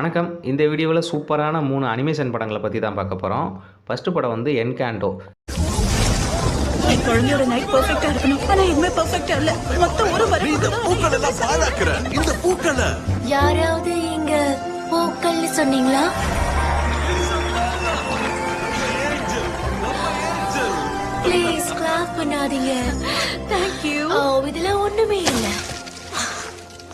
வணக்கம். இந்த வீடியோவில் சூப்பரான மூணு அனிமேஷன் படங்களை பற்றி தான் பார்க்க போகிறோம் ஃபஸ்ட்டு படம் வந்து என்கேண்டோ என் குழந்தையோட நைட் பெர்ஃபெக்ட்டா இருக்கணும். ஆனா எதுவுமே பெர்ஃபெக்ட்டா இல்ல. மொத்தம் ஒரு வரை இந்த பூக்கள் எல்லாம் பாழாக்குற இந்த பூக்களை. யாராவது இங்க பூக்கள்னு சொன்னீங்களா? ப்ளீஸ் கிளாப் பண்ணாதீங்க.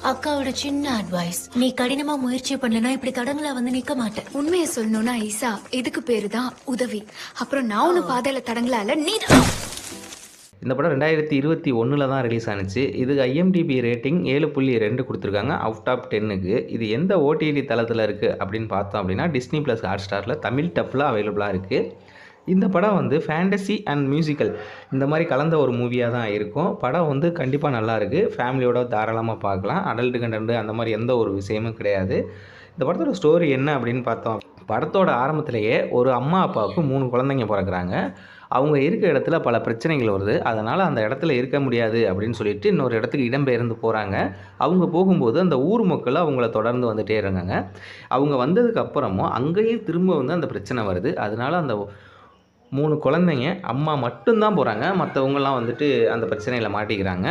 அக்காவோட சின்ன அட்வைஸ் நீ கடினமா முயற்சி பண்ணலனா இப்படி தடங்களா வந்து நிக்க மாட்டேன். உண்மையை சொல்லணும்னா ஈசா இதுக்கு பேரு தான் உதவி. அப்புறம் நான் ஒண்ணு பாதையில தடங்கலால நீ இந்த படம் ரெண்டாயிரத்தி இருபத்தி ஒன்றில் தான் ரிலீஸ் ஆனுச்சு. இது ஐஎம்டிபி ரேட்டிங் ஏழு புள்ளி ரெண்டு கொடுத்துருக்காங்க. அவுட் ஆஃப் டென்னுக்கு இது எந்த ஓடிடி தளத்தில் இருக்குது அப்படின்னு பார்த்தோம் அப்படின்னா டிஸ்னி ப்ளஸ் ஹாட் ஸ்டாரில் தமிழ் டப்பில் அவைலபிளாக இருக்குது இந்த படம் வந்து ஃபேண்டசி அண்ட் மியூசிக்கல் இந்த மாதிரி கலந்த ஒரு மூவியாக தான் இருக்கும். படம் வந்து கண்டிப்பாக நல்லாயிருக்கு ஃபேமிலியோட தாராளமாக பார்க்கலாம். அடல்ட் கண்டென்ட் அந்த மாதிரி எந்த ஒரு விஷயமும் கிடையாது. இந்த படத்தோட ஸ்டோரி என்ன அப்படின்னு பார்த்தோம். படத்தோட ஆரம்பத்திலேயே ஒரு அம்மா அப்பாவுக்கு மூணு குழந்தைங்க பிறக்கிறாங்க. அவங்க இருக்கிற இடத்துல பல பிரச்சனைகள் வருது. அதனால் அந்த இடத்துல இருக்க முடியாது அப்படின்னு சொல்லிட்டு இன்னொரு இடத்துக்கு இடம்பெயர்ந்து போகிறாங்க அவங்க போகும்போது அந்த ஊர் மக்கள் அவங்கள தொடர்ந்து வந்துகிட்டே இருக்காங்க. அவங்க வந்ததுக்கு அப்புறமும் அங்கேயும் திரும்ப வந்து அந்த பிரச்சனை வருது. அதனால அந்த மூணு குழந்தைங்க அம்மா மட்டும்தான் போகிறாங்க மற்றவங்கலாம் வந்துட்டு அந்த பிரச்சனையில் மாட்டிக்கிறாங்க.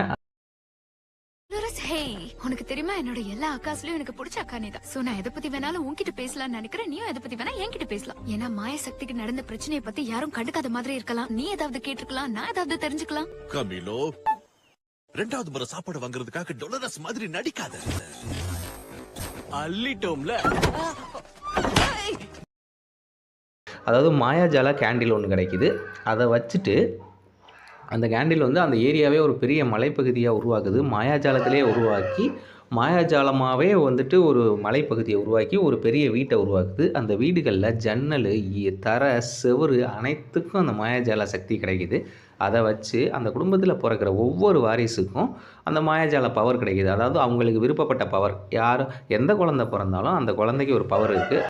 ஹே உனக்கு தெரியுமா? என்னோட எல்லா அக்காஸ்லயும் எனக்கு பிடிச்ச அக்கா நீ தான் சோ நான் எதை பத்தி வேணாலும் உன்கிட்ட பேசலாம்னு நினைக்கிறேன். நீயும் எதை பத்தி வேணா என்கிட்ட பேசலாம். ஏன்னா மாய சக்திக்கு நடந்த பிரச்சனையை பத்தி யாரும் கண்டுக்காத மாதிரி இருக்கலாம். நீ ஏதாவது கேட்டிருக்கலாம். நான் ஏதாவது தெரிஞ்சுக்கலாம். கமிலோ ரெண்டாவது முறை சாப்பாடு வாங்குறதுக்காக டொலரஸ் மாதிரி நடிக்காத. அள்ளிட்டோம்ல. அதாவது மாயாஜால கேண்டில் ஒன்று கிடைக்குது. அதை வச்சுட்டு அந்த கேண்டில் வந்து அந்த ஏரியாவே ஒரு பெரிய மலைப்பகுதியாக உருவாக்குது. மாயாஜாலத்திலே உருவாக்கி மாயாஜாலமாகவே வந்துட்டு ஒரு மலைப்பகுதியை உருவாக்கி ஒரு பெரிய வீட்டை உருவாக்குது. அந்த வீடுகளில் ஜன்னல் தர செவுரு அனைத்துக்கும் அந்த மாயாஜால சக்தி கிடைக்குது. அதை வச்சு அந்த குடும்பத்தில் பிறக்கிற ஒவ்வொரு வாரிசுக்கும் அந்த மாயாஜால பவர் கிடைக்குது. அதாவது அவங்களுக்கு விருப்பப்பட்ட பவர் யார் எந்த குழந்தை பிறந்தாலும் அந்த குழந்தைக்கு ஒரு பவர் இருக்குது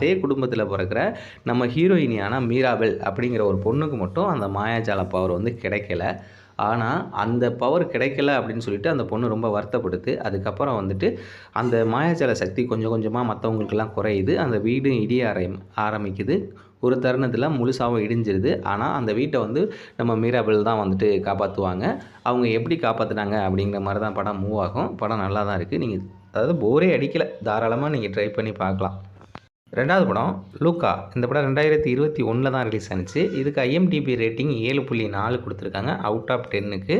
அதே குடும்பத்தில் பிறக்கிற நம்ம ஹீரோயினியான மீராபெல் அப்படிங்கிற ஒரு பொண்ணுக்கு மட்டும் அந்த மாயாஜால பவர் வந்து கிடைக்கல. ஆனால் அந்த பவர் கிடைக்கல அப்படின்னு சொல்லிட்டு அந்த பொண்ணு ரொம்ப வருத்தப்படுது அதுக்கப்புறம் வந்துட்டு அந்த மாயாஜால சக்தி கொஞ்சம் கொஞ்சமாக மற்றவங்களுக்கெல்லாம் குறையுது. அந்த வீடு இடிய ஆரம் ஆரம்பிக்குது. ஒரு தருணத்தில் முழுசாகவும் இடிஞ்சிருது. ஆனால் அந்த வீட்டை வந்து நம்ம மீராபெல் தான் வந்துட்டு காப்பாற்றுவாங்க அவங்க எப்படி காப்பாற்றுனாங்க அப்படிங்கிற மாதிரி தான் படம் மூவ் ஆகும். படம் நல்லா தான் இருக்குது நீங்கள் அதாவது போரே அடிக்கலை. தாராளமாக நீங்கள் ட்ரை பண்ணி பார்க்கலாம். ரெண்டாவது படம் லூக்கா இந்த படம் ரெண்டாயிரத்தி இருபத்தி ஒன்றில் தான் ரிலீஸ் ஆனிச்சு. இதுக்கு ஐஎம்டிபி ரேட்டிங் ஏழு புள்ளி நாலு கொடுத்துருக்காங்க. அவுட் ஆஃப் டென்னுக்கு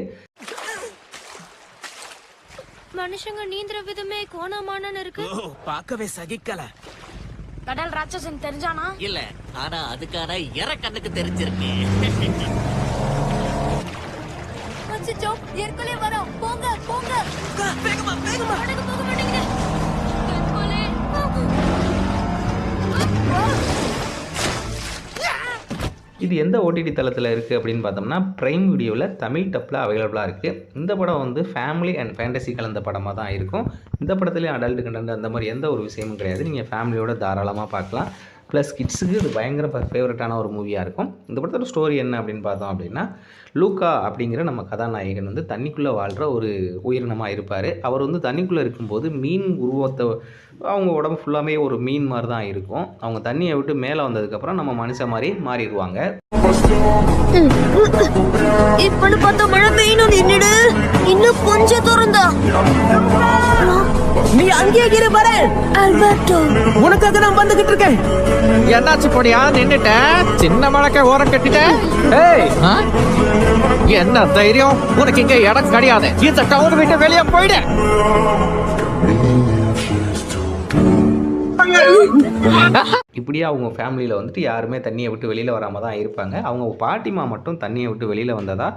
மனுஷங்க நீந்திர விதமே கோணமானன்னு இருக்கு. பார்க்கவே சகிக்கல. கடல் ராட்சசன் தெரிஞ்சானா? இல்ல ஆனா அதுக்கான இற கண்ணுக்கு தெரிஞ்சிருக்கு. ஏற்கனவே வரோம். போங்க போங்க. வேகமா வேகமா. இது எந்த ஓடிடி தளத்தில் இருக்குது அப்படின்னு பார்த்தோம்னா ப்ரைம் வீடியோவில் தமிழ் டப்பில் அவைலபிளாக இருக்குது இந்த படம் வந்து ஃபேமிலி அண்ட் ஃபேண்டசி கலந்த படமாக தான் இருக்கும். இந்த படத்துலேயும் அடல்ட் கண்டென்ட் அந்த மாதிரி எந்த ஒரு விஷயமும் கிடையாது. நீங்கள் ஃபேமிலியோட தாராளமாக பார்க்கலாம். ப்ளஸ் கிட்ஸுக்கு இது பயங்கர ஃபேவரட்டான ஒரு மூவியாக இருக்கும். இந்த படத்தோட ஸ்டோரி என்ன அப்படின்னு பார்த்தோம் அப்படின்னா லூக்கா அப்படிங்கிற நம்ம கதாநாயகன் வந்து தண்ணிக்குள்ளே வாழ்கிற ஒரு உயிரினமாக இருப்பார். அவர் வந்து தண்ணிக்குள்ளே இருக்கும்போது மீன் உருவத்தை அவங்க உடம்பு ஃபுல்லாமே ஒரு மீன் மாதிரி தான் இருக்கும். அவங்க தண்ணியை விட்டு மேலே வந்ததுக்கப்புறம் நம்ம மனுஷன் மாதிரி மாறிடுவாங்க. இப்பன்னு பார்த்தா மழை பெய்யணும் நின்னுடு இன்னும் கொஞ்சம் திறந்தா. நீ அங்கேயே இரு வர அல்பர்டோ. உனக்காக நான் வந்துகிட்டு இருக்கேன். என்னாச்சு பொடியா? நின்னுட்ட? சின்ன மழக்க ஓரம் கட்டிட்ட? ஏய்? என்ன தைரியம்? உனக்கு இங்க இடம் கிடையாது. இந்த டவுன் விட்டு வெளியே போயிடு. இப்படியே அவங்க ஃபேமிலியில் வந்துட்டு யாருமே தண்ணியை விட்டு வெளியில் வராமல் தான் இருப்பாங்க. அவங்க பாட்டிமா மட்டும் தண்ணியை விட்டு வெளியில் வந்ததா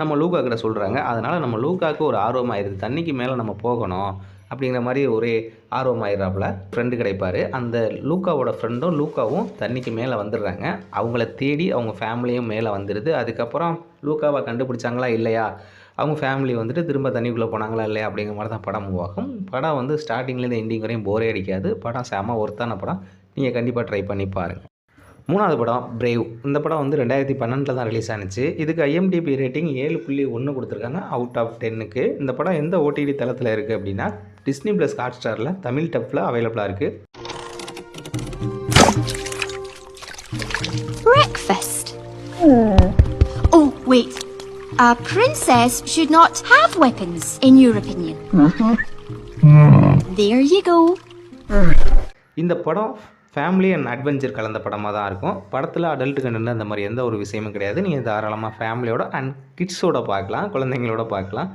நம்ம லூக்கா கிட்ட சொல்கிறாங்க அதனால் நம்ம லூக்காவுக்கு ஒரு ஆர்வமாயிருது. தண்ணிக்கு மேலே நம்ம போகணும். அப்படிங்கிற மாதிரி ஒரே ஆர்வமாயிடுறாப்புல. ஃப்ரெண்டு கிடைப்பார். அந்த லூக்காவோட ஃப்ரெண்டும் லூக்காவும் தண்ணிக்கு மேலே வந்துடுறாங்க. அவங்கள தேடி அவங்க ஃபேமிலியும் மேலே வந்துடுது அதுக்கப்புறம் லூக்காவை கண்டுபிடிச்சாங்களா இல்லையா? அவங்க ஃபேமிலி வந்துட்டு திரும்ப தண்ணிக்குள்ளே போனாங்களா இல்லையா? அப்படிங்கிற மாதிரி தான் படம் மூவாகும் ஆகும். படம் வந்து ஸ்டார்டிங்லேருந்து எண்டிங் வரையும் போரே அடிக்காது. படம் செம ஒர்த்தான படம். நீங்கள் கண்டிப்பாக ட்ரை பண்ணி பாருங்கள் மூணாவது படம் பிரேவ் இந்த படம் வந்து ரெண்டாயிரத்தி பன்னெண்டில் தான் ரிலீஸ் ஆனிச்சு. இதுக்கு ஐஎம்டிபி ரேட்டிங் ஏழு புள்ளி ஒன்று கொடுத்துருக்காங்க அவுட் ஆஃப் டென்னுக்கு இந்த படம் எந்த ஓடிடி தளத்தில் இருக்குது அப்படின்னா டிஸ்னி ப்ளஸ் ஹாட் ஸ்டாரில் தமிழ் டப்பில் அவைலபிளாக இருக்குது Breakfast. Oh, wait. A princess should not have weapons, in your opinion. There you go. இந்த படம் ஃபேமிலி அண்ட் அட்வென்ச்சர் கலந்த படமாக தான் இருக்கும் படத்தில் அடல்ட் கண்டென்ட் அந்த மாதிரி எந்த ஒரு விஷயமும் கிடையாது நீங்கள் தாராளமாக ஃபேமிலியோட அண்ட் கிட்ஸோட பார்க்கலாம் குழந்தைங்களோட பார்க்கலாம்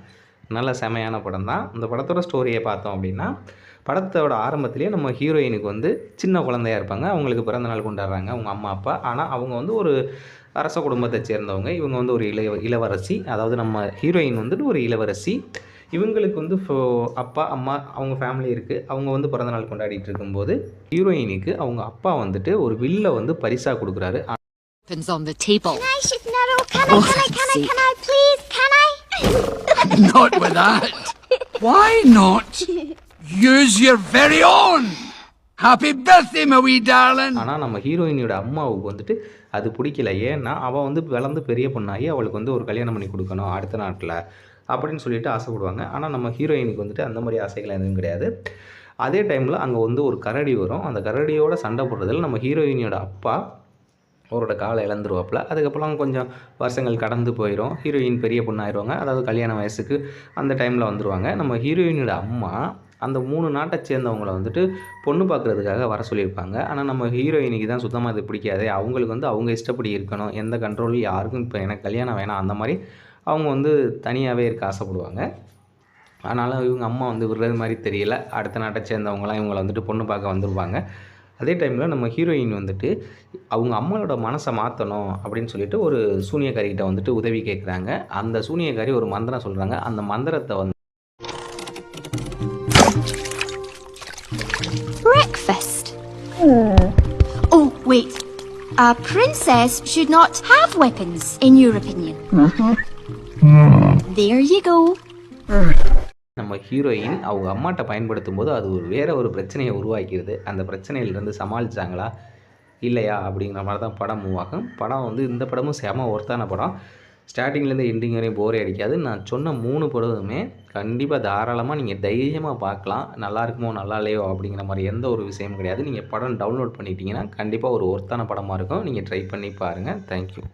நல்ல செமையான படம் தான். இந்த படத்தோட ஸ்டோரியை பார்த்தோம் அப்படின்னா படத்தோட ஆரம்பத்திலேயே நம்ம ஹீரோயினுக்கு வந்து சின்ன குழந்தையா இருப்பாங்க. அவங்களுக்கு பிறந்த நாள் கொண்டாடுறாங்க அவங்க அம்மா அப்பா. ஆனால் அவங்க வந்து ஒரு அரச குடும்பத்தை சேர்ந்தவங்க. இவங்க வந்து ஒரு இளைய இளவரசி. அதாவது நம்ம ஹீரோயின் வந்துட்டு ஒரு இளவரசி. இவங்களுக்கு வந்து ஃபோ- அப்பா அம்மா அவங்க ஃபேமிலி இருக்குது அவங்க வந்து பிறந்த நாள் கொண்டாடிட்டு இருக்கும்போது ஹீரோயினுக்கு அவங்க அப்பா வந்துட்டு ஒரு வில்லை வந்து பரிசாக கொடுக்குறாரு. On the table. I should narrow. Can I, can I, can I, can I, please? Not with that. Why not? Use your very own. Happy birthday my wee darling. ஆனால் நம்ம ஹீரோயினோட அம்மாவுக்கு வந்துட்டு அது பிடிக்கல ஏன்னா அவள் வந்து வளர்ந்து பெரிய பொண்ணாகி அவளுக்கு வந்து ஒரு கல்யாணம் பண்ணி கொடுக்கணும் அடுத்த நாட்டில் அப்படின்னு சொல்லிட்டு ஆசைப்படுவாங்க ஆனால் நம்ம ஹீரோயினுக்கு வந்துட்டு அந்த மாதிரி ஆசைகள் எதுவும் கிடையாது அதே டைமில் அங்கே வந்து ஒரு கரடி வரும் அந்த கரடியோட சண்டை போடுறதில் நம்ம ஹீரோயினியோட அப்பா அவரோட காலை இழந்துருவாப்புல. அதுக்கப்புறம் கொஞ்சம் வருஷங்கள் கடந்து போயிடும் ஹீரோயின் பெரிய பொண்ணாயிருவாங்க. அதாவது கல்யாண வயசுக்கு அந்த டைமில் வந்துடுவாங்க நம்ம ஹீரோயினோட அம்மா அந்த மூணு நாட்டை சேர்ந்தவங்கள வந்துட்டு பொண்ணு பார்க்குறதுக்காக வர சொல்லியிருப்பாங்க. ஆனால் நம்ம ஹீரோயினுக்கு தான் சுத்தமாக இது பிடிக்காது. அவங்களுக்கு வந்து அவங்க இஷ்டப்படி இருக்கணும். எந்த கண்ட்ரோலும் யாருக்கும் இப்போ எனக்கு கல்யாணம் வேணாம். அந்த மாதிரி அவங்க வந்து தனியாகவே இருக்க ஆசைப்படுவாங்க. ஆனாலும் இவங்க அம்மா வந்து விடுறது மாதிரி தெரியல. அடுத்த நாட்டை சேர்ந்தவங்களாம் இவங்களை வந்துட்டு பொண்ணு பார்க்க வந்துடுவாங்க அதே டைமில் நம்ம ஹீரோயின் வந்துட்டு அவங்க அம்மாவோட மனசை மாற்றணும் அப்படின்னு சொல்லிட்டு ஒரு சூனியக்காரிகிட்ட வந்துட்டு உதவி கேட்குறாங்க அந்த சூனியக்காரி ஒரு மந்திரம் சொல்கிறாங்க அந்த மந்திரத்தை வந்து Breakfast. Oh, wait. A princess should not have weapons, in your opinion. There you go. நம்ம ஹீரோயின் அவங்க அம்மாட்ட பயன்படுத்தும் போது அது ஒரு வேற ஒரு பிரச்சனையை உருவாக்கிடுது அந்த பிரச்சனையிலேருந்து சமாளிச்சாங்களா? இல்லையா? அப்படிங்கிற மாதிரி தான் படம் மூவ் ஆகும். படம் வந்து இந்த படமும் செம ஒர்த்தான படம். ஸ்டார்டிங்லேருந்து எண்டிங் வரையும் போரே அடிக்காது. நான் சொன்ன மூணு படமுமே கண்டிப்பாக தாராளமாக நீங்கள் தைரியமாக பார்க்கலாம். நல்லா இருக்குமோ நல்லா இல்லையோ அப்படிங்கிற மாதிரி எந்த ஒரு விஷயமும் கிடையாது. நீங்கள் படம் டவுன்லோட் பண்ணிட்டீங்கன்னா கண்டிப்பாக ஒரு ஒர்த்தான படமாக இருக்கும். நீங்கள் ட்ரை பண்ணி பாருங்கள் தேங்க்யூ